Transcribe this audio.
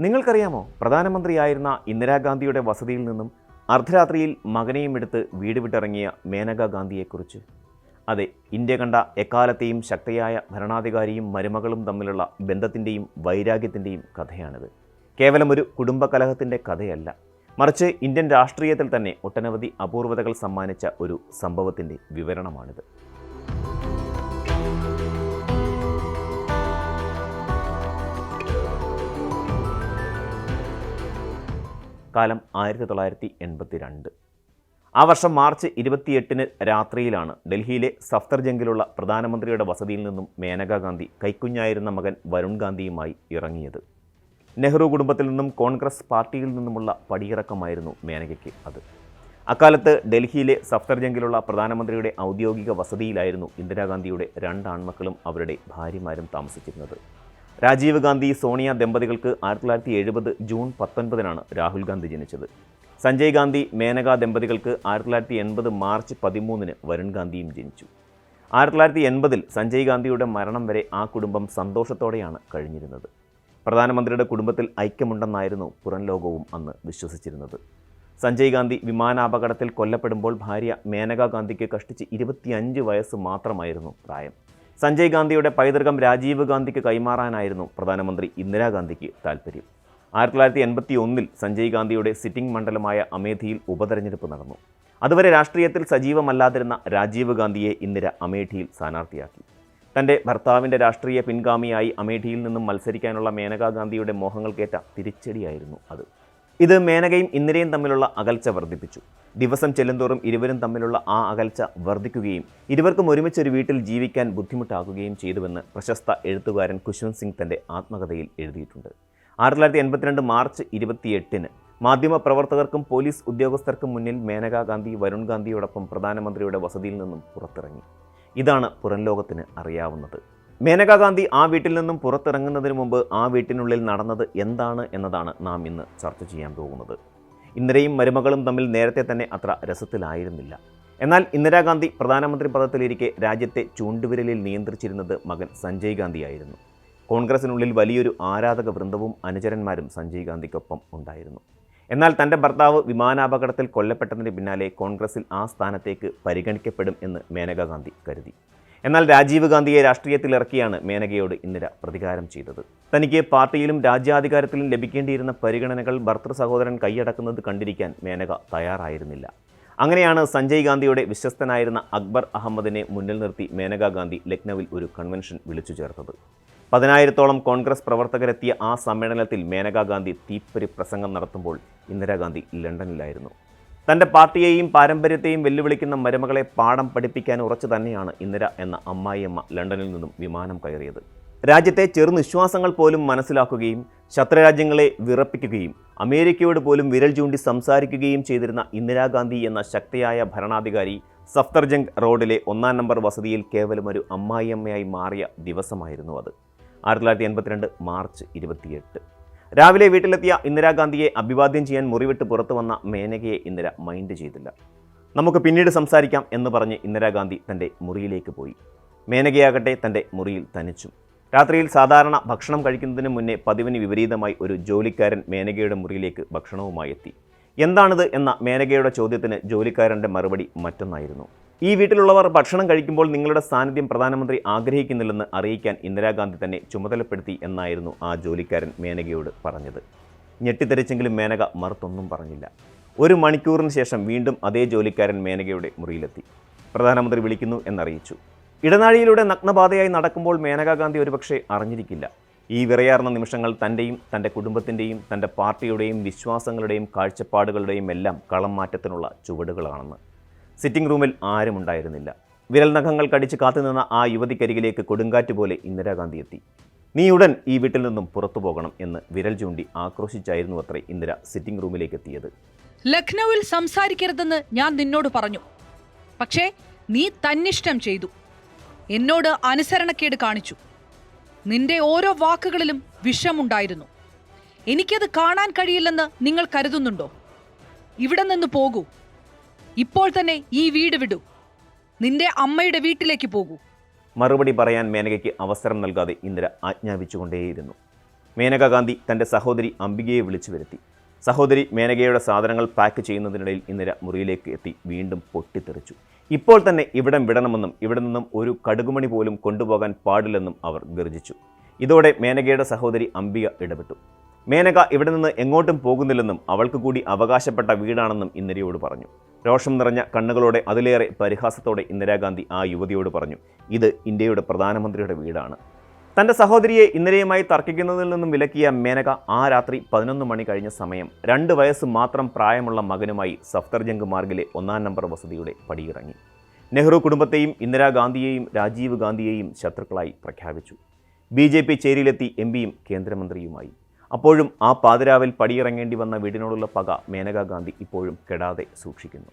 നിങ്ങൾക്കറിയാമോ പ്രധാനമന്ത്രിയായിരുന്ന ഇന്ദിരാഗാന്ധിയുടെ വസതിയിൽ നിന്നും അർദ്ധരാത്രിയിൽ മകനെയും എടുത്ത് വീട് വിട്ടിറങ്ങിയ മേനകാ ഗാന്ധിയെക്കുറിച്ച്. അതെ ഇന്ത്യ കണ്ട എക്കാലത്തെയും ശക്തയായ ഭരണാധികാരിയും മരുമകളും തമ്മിലുള്ള ബന്ധത്തിന്റെയും വൈരാഗ്യത്തിന്റെയും കഥയാണിത്. കേവലം ഒരു കുടുംബകലഹത്തിന്റെ കഥയല്ല. മറിച്ച് ഇന്ത്യൻ രാഷ്ട്രീയത്തിൽ തന്നെ ഒട്ടനവധി അപൂർവതകൾ സമ്മാനിച്ച ഒരു സംഭവത്തിന്റെ വിവരണമാണിത്. കാലം ആയിരത്തി തൊള്ളായിരത്തി എൺപത്തി രണ്ട് ആ വർഷം മാർച്ച് ഇരുപത്തിയെട്ടിന് രാത്രിയിലാണ് ഡൽഹിയിലെ സഫ്തർ ജംഗിലുള്ള പ്രധാനമന്ത്രിയുടെ വസതിയിൽ നിന്നും മേനകാ ഗാന്ധി കൈക്കുഞ്ഞായിരുന്ന മകൻ വരുൺ ഗാന്ധിയുമായി ഇറങ്ങിയത്. നെഹ്റു കുടുംബത്തിൽ നിന്നും കോൺഗ്രസ് പാർട്ടിയിൽ നിന്നുമുള്ള പടിയിറക്കമായിരുന്നു മേനകയ്ക്ക് അത്. അക്കാലത്ത് ഡൽഹിയിലെ സഫ്തർ ജംഗിലുള്ള പ്രധാനമന്ത്രിയുടെ ഔദ്യോഗിക വസതിയിലായിരുന്നു ഇന്ദിരാഗാന്ധിയുടെ രണ്ട് ആൺമക്കളും അവരുടെ ഭാര്യമാരും താമസിച്ചിരുന്നത്. രാജീവ് ഗാന്ധി സോണിയ ദമ്പതികൾക്ക് ആയിരത്തി തൊള്ളായിരത്തി എഴുപത് ജൂൺ പത്തൊൻപതിനാണ് രാഹുൽ ഗാന്ധി ജനിച്ചത്. സഞ്ജയ് ഗാന്ധി മേനക ദമ്പതികൾക്ക് ആയിരത്തി തൊള്ളായിരത്തി എൺപത് മാർച്ച് പതിമൂന്നിന് വരുൺ ഗാന്ധിയും ജനിച്ചു. ആയിരത്തി തൊള്ളായിരത്തി എൺപതിൽ സഞ്ജയ് ഗാന്ധിയുടെ മരണം വരെ ആ കുടുംബം സന്തോഷത്തോടെയാണ് കഴിഞ്ഞിരുന്നത്. പ്രധാനമന്ത്രിയുടെ കുടുംബത്തിൽ ഐക്യമുണ്ടെന്നായിരുന്നു പുറം ലോകവും അന്ന് വിശ്വസിച്ചിരുന്നത്. സഞ്ജയ് ഗാന്ധി വിമാനാപകടത്തിൽ കൊല്ലപ്പെടുമ്പോൾ ഭാര്യ മേനകാ ഗാന്ധിക്ക് കഷ്ടിച്ച് ഇരുപത്തിയഞ്ച് വയസ്സ് മാത്രമായിരുന്നു പ്രായം. സഞ്ജയ് ഗാന്ധിയുടെ പൈതൃകം രാജീവ് ഗാന്ധിക്ക് കൈമാറാനായിരുന്നു പ്രധാനമന്ത്രി ഇന്ദിരാഗാന്ധിക്ക് താൽപ്പര്യം ആയിരത്തി തൊള്ളായിരത്തി എൺപത്തി ഒന്നിൽ സഞ്ജയ് ഗാന്ധിയുടെ സിറ്റിംഗ് മണ്ഡലമായ അമേഠിയിൽ ഉപതെരഞ്ഞെടുപ്പ് നടന്നു. അതുവരെ രാഷ്ട്രീയത്തിൽ സജീവമല്ലാതിരുന്ന രാജീവ് ഗാന്ധിയെ ഇന്ദിര അമേഠിയിൽ സ്ഥാനാർത്ഥിയാക്കി. തന്റെ ഭർത്താവിന്റെ രാഷ്ട്രീയ പിൻഗാമിയായി അമേഠിയിൽ നിന്നും മത്സരിക്കാനുള്ള മേനകാ ഗാന്ധിയുടെ മോഹങ്ങൾക്കേറ്റ തിരിച്ചടിയായിരുന്നു അത്. ഇത് മേനകയും ഇന്ദിരയും തമ്മിലുള്ള അകൽച്ച വർദ്ധിപ്പിച്ചു. ദിവസം ചെല്ലുന്തോറും ഇരുവരും തമ്മിലുള്ള ആ അകൽച്ച വർദ്ധിക്കുകയും ഇരുവർക്കും ഒരുമിച്ചൊരു വീട്ടിൽ ജീവിക്കാൻ ബുദ്ധിമുട്ടാകുകയും ചെയ്തുവെന്ന് പ്രശസ്ത എഴുത്തുകാരൻ കുശ്വന്ത് സിംഗ് തന്റെ ആത്മകഥയിൽ എഴുതിയിട്ടുണ്ട്. ആയിരത്തി തൊള്ളായിരത്തി എൺപത്തിരണ്ട് മാർച്ച് ഇരുപത്തിയെട്ടിന് മാധ്യമപ്രവർത്തകർക്കും പോലീസ് ഉദ്യോഗസ്ഥർക്കും മുന്നിൽ മേനകാ ഗാന്ധി വരുൺ ഗാന്ധിയോടൊപ്പം പ്രധാനമന്ത്രിയുടെ വസതിയിൽ നിന്നും പുറത്തിറങ്ങി. ഇതാണ് പുറം അറിയാവുന്നത്. മേനകാ ഗാന്ധി ആ വീട്ടിൽ നിന്നും പുറത്തിറങ്ങുന്നതിന് മുമ്പ് ആ വീട്ടിനുള്ളിൽ നടന്നത് എന്താണ് എന്നതാണ് നാം ഇന്ന് ചർച്ച ചെയ്യാൻ പോകുന്നത്. ഇന്ദിരയും മരുമകളും തമ്മിൽ നേരത്തെ തന്നെ അത്ര രസത്തിലായിരുന്നില്ല. എന്നാൽ ഇന്ദിരാഗാന്ധി പ്രധാനമന്ത്രി പദത്തിലിരിക്കെ രാജ്യത്തെ ചൂണ്ടുവിരലിൽ നിയന്ത്രിച്ചിരുന്നത് മകൻ സഞ്ജയ് ഗാന്ധിയായിരുന്നു. കോൺഗ്രസിനുള്ളിൽ വലിയൊരു ആരാധക വൃന്ദവും അനുചരന്മാരും സഞ്ജയ് ഗാന്ധിക്കൊപ്പം ഉണ്ടായിരുന്നു. എന്നാൽ തന്റെ ഭർത്താവ് വിമാനാപകടത്തിൽ കൊല്ലപ്പെട്ടതിന് പിന്നാലെ കോൺഗ്രസിൽ ആ സ്ഥാനത്തേക്ക് പരിഗണിക്കപ്പെടും എന്ന് മേനകാ ഗാന്ധി കരുതി. എന്നാൽ രാജീവ് ഗാന്ധിയെ രാഷ്ട്രീയത്തിൽ ഇറക്കിയാണ് മേനകയോട് ഇന്ദിര പ്രതികാരം ചെയ്തത്. തനിക്ക് പാർട്ടിയിലും രാജ്യാധികാരത്തിലും ലഭിക്കേണ്ടിയിരുന്ന പരിഗണനകൾ ഭർത്തൃ സഹോദരൻ കൈയടക്കുന്നത് കണ്ടിരിക്കാൻ മേനക തയ്യാറായിരുന്നില്ല. അങ്ങനെയാണ് സഞ്ജയ് ഗാന്ധിയുടെ വിശ്വസ്തനായിരുന്ന അക്ബർ അഹമ്മദിനെ മുന്നിൽ നിർത്തി മേനക ഗാന്ധി ലക്നൌവിൽ ഒരു കൺവെൻഷൻ വിളിച്ചു ചേർത്തത്. പതിനായിരത്തോളം കോൺഗ്രസ് പ്രവർത്തകരെത്തിയ ആ സമ്മേളനത്തിൽ മേനകാ ഗാന്ധി തീപ്പൊരി പ്രസംഗം നടത്തുമ്പോൾ ഇന്ദിരാഗാന്ധി ലണ്ടനിലായിരുന്നു. തന്റെ പാർട്ടിയെയും പാരമ്പര്യത്തെയും വെല്ലുവിളിക്കുന്ന മരുമകളെ പാഠം പഠിപ്പിക്കാൻ ഉറച്ചു തന്നെയാണ് ഇന്ദിര എന്ന അമ്മായിയമ്മ ലണ്ടനിൽ നിന്നും വിമാനം കയറിയത്. രാജ്യത്തെ ചെറുനിശ്വാസങ്ങൾ പോലും മനസ്സിലാക്കുകയും ശത്രുരാജ്യങ്ങളെ വിറപ്പിക്കുകയും അമേരിക്കയോട് പോലും വിരൽ ചൂണ്ടി സംസാരിക്കുകയും ചെയ്തിരുന്ന ഇന്ദിരാഗാന്ധി എന്ന ശക്തിയായ ഭരണാധികാരി സഫ്തർജംഗ് റോഡിലെ ഒന്നാം നമ്പർ വസതിയിൽ കേവലം ഒരു അമ്മായിയമ്മയായി മാറിയ ദിവസമായിരുന്നു അത്. ആയിരത്തി തൊള്ളായിരത്തി എൺപത്തിരണ്ട് മാർച്ച് ഇരുപത്തിയെട്ട്. രാവിലെ വീട്ടിലെത്തിയ ഇന്ദിരാഗാന്ധിയെ അഭിവാദ്യം ചെയ്യാൻ മുറിവിട്ട് പുറത്തു വന്ന മേനകയെ ഇന്ദിര മൈൻഡ് ചെയ്തില്ല. നമുക്ക് പിന്നീട് സംസാരിക്കാം എന്ന് പറഞ്ഞ് ഇന്ദിരാഗാന്ധി തന്റെ മുറിയിലേക്ക് പോയി. മേനകയാകട്ടെ തന്റെ മുറിയിൽ തനിച്ചു. രാത്രിയിൽ സാധാരണ ഭക്ഷണം കഴിക്കുന്നതിന് മുന്നേ പതിവിന് വിപരീതമായി ഒരു ജോലിക്കാരൻ മേനകയുടെ മുറിയിലേക്ക് ഭക്ഷണവുമായി എത്തി. എന്താണിത് എന്ന മേനകയുടെ ചോദ്യത്തിന് ജോലിക്കാരന്റെ മറുപടി മറ്റൊന്നായിരുന്നു. ഈ വീട്ടിലുള്ളവർ ഭക്ഷണം കഴിക്കുമ്പോൾ നിങ്ങളുടെ സാന്നിധ്യം പ്രധാനമന്ത്രി ആഗ്രഹിക്കുന്നില്ലെന്ന് അറിയിക്കാൻ ഇന്ദിരാഗാന്ധി തന്നെ ചുമതലപ്പെടുത്തി എന്നായിരുന്നു ആ ജോലിക്കാരൻ മേനകയോട് പറഞ്ഞത്. ഞെട്ടിത്തെറിച്ചെങ്കിലും മേനക മറുത്തൊന്നും പറഞ്ഞില്ല. ഒരു മണിക്കൂറിന് ശേഷം വീണ്ടും അതേ ജോലിക്കാരൻ മേനകയുടെ മുറിയിലെത്തി. പ്രധാനമന്ത്രി വിളിക്കുന്നു എന്നറിയിച്ചു. ഇടനാഴിയിലൂടെ നഗ്നപാതയായി നടക്കുമ്പോൾ മേനകാ ഗാന്ധി ഒരുപക്ഷെ അറിഞ്ഞിരിക്കില്ല. ഈ വിറയാർന്ന നിമിഷങ്ങൾ തന്റെയും തന്റെ കുടുംബത്തിന്റെയും തന്റെ പാർട്ടിയുടെയും വിശ്വാസങ്ങളുടെയും കാഴ്ചപ്പാടുകളുടെയും എല്ലാം കളം മാറ്റത്തിനുള്ള ചുവടുകളാണെന്ന്. സിറ്റിംഗ് റൂമിൽ ആരും ഉണ്ടായിരുന്നില്ല. വിരൽ നഖങ്ങൾ കടിച്ച് കാത്തുനിന്ന ആ യുവതിക്കരികിലേക്ക് കൊടുങ്കാറ്റ് പോലെ ഇന്ദിരാഗാന്ധി എത്തി. നീ ഉടൻ ഈ വീട്ടിൽ നിന്നും പുറത്തു പോകണം എന്ന് വിരൽ ചൂണ്ടി ആക്രോശിച്ചായിരുന്നു അത്രേ ഇന്ദിര സിറ്റിംഗ് റൂമിലേക്ക് എത്തിയത്. ലഖ്നൌവിൽ സംസാരിക്കരുതെന്ന് ഞാൻ നിന്നോട് പറഞ്ഞു. പക്ഷേ നീ തന്നിഷ്ടം ചെയ്തു. എന്നോട് അനുസരണക്കേട് കാണിച്ചു. നിന്റെ ഓരോ വാക്കുകളിലും വിഷമുണ്ടായിരുന്നു. എനിക്കത് കാണാൻ കഴിയില്ലെന്ന് നിങ്ങൾ കരുതുന്നുണ്ടോ? ഇവിടെ നിന്ന് പോകൂ. ഇപ്പോൾ തന്നെ ഈ വീട് വിടൂ. നിന്റെ അമ്മയുടെ വീട്ടിലേക്ക് പോകൂ. മറുപടി പറയാൻ മേനകയ്ക്ക് അവസരം നൽകാതെ ഇന്ദിര ആജ്ഞാപിച്ചുകൊണ്ടേയിരുന്നു. മേനക ഗാന്ധി തന്റെ സഹോദരി അംബികയെ വിളിച്ചു വരുത്തി. സഹോദരി മേനകയുടെ സാധനങ്ങൾ പാക്ക് ചെയ്യുന്നതിനിടയിൽ ഇന്ദിര മുറിയിലേക്ക് എത്തി വീണ്ടും പൊട്ടിത്തെറിച്ചു. ഇപ്പോൾ തന്നെ ഇവിടം വിടണമെന്നും ഇവിടെ നിന്നും ഒരു കടുകുമണി പോലും കൊണ്ടുപോകാൻ പാടില്ലെന്നും അവർ ഗർജിച്ചു. ഇതോടെ മേനകയുടെ സഹോദരി അംബിക ഇടപെട്ടു. മേനക ഇവിടെ നിന്ന് എങ്ങോട്ടും പോകുന്നില്ലെന്നും അവൾക്ക് കൂടി അവകാശപ്പെട്ട വീടാണെന്നും ഇന്ദിരയോട് പറഞ്ഞു. രോഷം നിറഞ്ഞ കണ്ണുകളോടെ അതിലേറെ പരിഹാസത്തോടെ ഇന്ദിരാഗാന്ധി ആ യുവതിയോട് പറഞ്ഞു ഇത് ഇന്ത്യയുടെ പ്രധാനമന്ത്രിയുടെ വീടാണ്. തന്റെ സഹോദരിയെ ഇന്നലെയുമായി തർക്കിക്കുന്നതിൽ നിന്നും വിലക്കിയ മേനക ആ രാത്രി പതിനൊന്ന് മണി കഴിഞ്ഞ സമയം രണ്ട് വയസ്സ് മാത്രം പ്രായമുള്ള മകനുമായി സഫ്തർജംഗ് മാർഗിലെ ഒന്നാം നമ്പർ വസതിയുടെ പടിയിറങ്ങി. നെഹ്റു കുടുംബത്തെയും ഇന്ദിരാഗാന്ധിയെയും രാജീവ് ഗാന്ധിയെയും ശത്രുക്കളായി പ്രഖ്യാപിച്ചു. ബി ജെ പി ചേരിയിലെത്തി എം പിയും കേന്ദ്രമന്ത്രിയുമായി. അപ്പോഴും ആ പാതിരാവിൽ പടിയിറങ്ങേണ്ടി വന്ന വീടിനോടുള്ള പക മേനകാ ഗാന്ധി ഇപ്പോഴും കെടാതെ സൂക്ഷിക്കുന്നു.